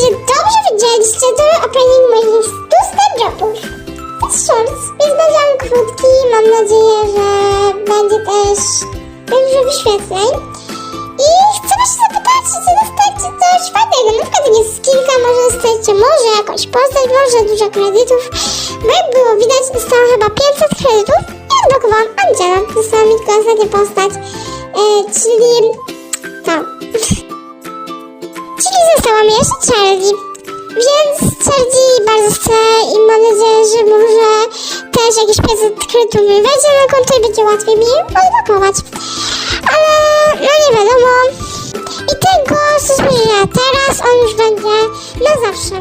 Jeżeli dobrze widzieliście, to opening mój jest tłuste dropów. Jest shorts, jest bardzo krótki. Mam nadzieję, że będzie też dużo wyświetleń. I chcę was zapytać, czy dostajecie coś fajnego. Na przykład jest kilka, może dostajecie może jakąś postać, może dużo kredytów. Bo jak było widać, dostałam chyba 500 kredytów i odblokowałam Angela. Dostałam tylko ostatnią postać, e, czyli... to mi jeszcze Charlie. Więc Charlie bardzo chcę i mam nadzieję, że może też jakieś 500 kredytów mi wejdzie na konto i będzie łatwiej mi odblokować. Ale no nie wiadomo. I tego, co teraz on już będzie na zawsze.